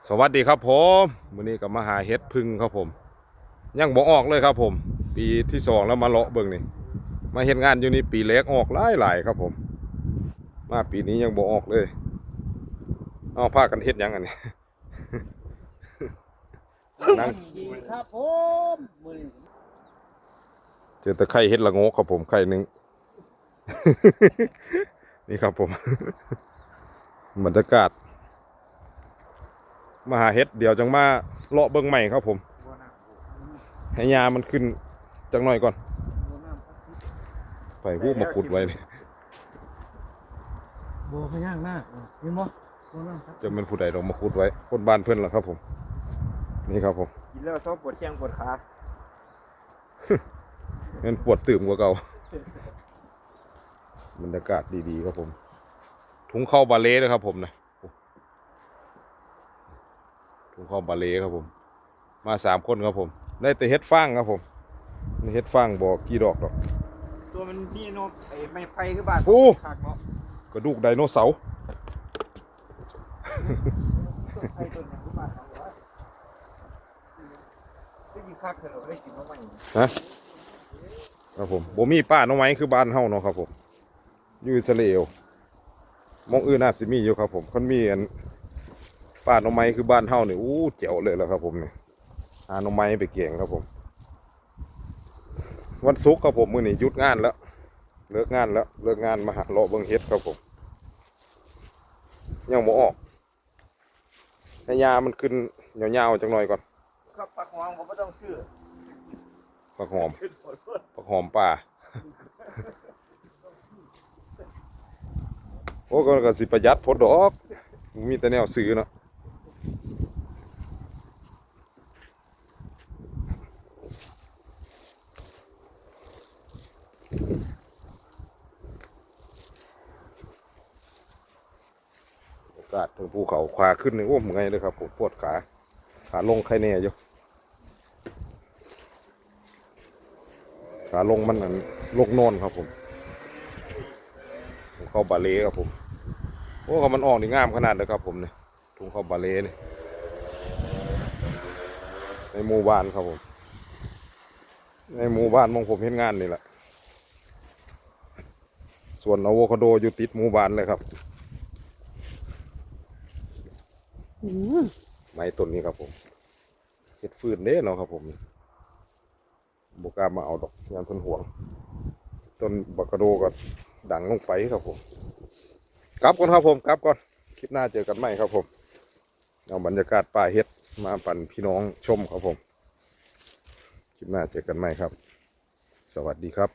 สวัสดีครับผมวันนี้ก็มาหาเห็ดพึ่งครับผม ยังบ่ออกเลยครับผม ปีที่สองแล้วมาเลาะเบิ่งนี่มาเห็นงานอยู่นี่ปีแรกออกหลายหลายๆครับผม มาปีนี้ยังบ่ออกเลยเอาพากันเฮ็ดหยังอันนี้นั่งดีครับผมมือนี้เจอแต่ไข่เฮ็ดละโงกครับผมไข่หนึ่งนี่ครับผมบรรยากาศ มาหาเฮ็ดเดี๋ยวจังมาเลาะเบิ่งใหม่ครับผมบัวน้ำให้ยามันขึ้นจังหน่อยก่อนบัวน้ำครับไปวูบมาขุดไว้นี่บัวพย่างหน้าเห็นบ่บัวน้ำครับจะเป็นผู้ใดลองมาขุดไว้คนบ้านเพื่อนเหรอครับผม นี่ครับผมกินแล้วชอบปวดแข้งปวดขาเงินปวดตื่มกว่าเก่าบรรยากาศดีๆครับผม ถุงเข้าบาเล่เลยครับผมนะ ถุงเข้าบาเล่ครับผม มาสามคนครับผม ได้แต่เฮ็ดฟางครับผมนี่เฮ็ดฟางบอกกี่ดอกดอก ตัวมันนี่เนาะไอ้ไม้ไผ่คือบ้านโอ้คักเนาะกระดูกไดโนเสาร์ต้นไผ่ต้นหยังคือบ้านเราวะได้ยินคักเถอะเราได้กินมาใหม่ครับผมบ่มีป้าน้องไม้คือบ้านเฮาเนาะครับผมอยู่อิสราเอลมองอื่นอาจสิมีอยู่ครับผมคนมีอัน ป้าน้องไม้คือบ้านเฮานี่อู้เจ๋วเลยแล้วครับ ผมนี่หาน้องไม้ไปเกี่ยงครับผม วันศุกร์ครับผมมื้อนี้หยุดงานแล้ว เลิกงานแล้ว เลิกงานมาหาเลาะเบิ่งเฮ็ดครับผม ยังบ่ออกให้ยามันขึ้นยาวๆจังหน่อยก่อน ครับปักหวางผมก็ต้องซื้อผักหอมขึ้นหมดเลยผักหอมป่าโอ้ก็ก็สิประหยัดพดดอก มีแต่แนวซื้อเนาะ โอกาสถึงภูเขาขวาขึ้นนี่โอ้เมื่อยเลยครับผมปวดขาขาลงใครแน่อยู่ขาลงมันนั่นลกนอนครับผมถุงเข้าบาเล่ครับผมโอ้ก็มันออกนี่งามขนาดเลยครับผมเนี่ยถุงเข้าบาเล่เนี่ยในหมู่บ้านครับผม ในหมู่บ้านมองผมเห็นงานนี่แหละส่วนอะโวคาโดอยู่ติดหมู่บ้านเลยครับ ไม้ต้นนี้ครับผมเห็ดฟืนเด้เนาะครับผมบุกามาเอาดอกยามต้นห่วง ต้นบักกะโดก็ดังลงไปครับผมกลับก่อนครับผมกลับก่อนคลิปหน้าเจอกันใหม่ครับผมเอาบรรยากาศป่าเฮ็ดมาปั่นพี่น้องชมครับผม คลิปหน้าเจอกันใหม่ครับ สวัสดีครับ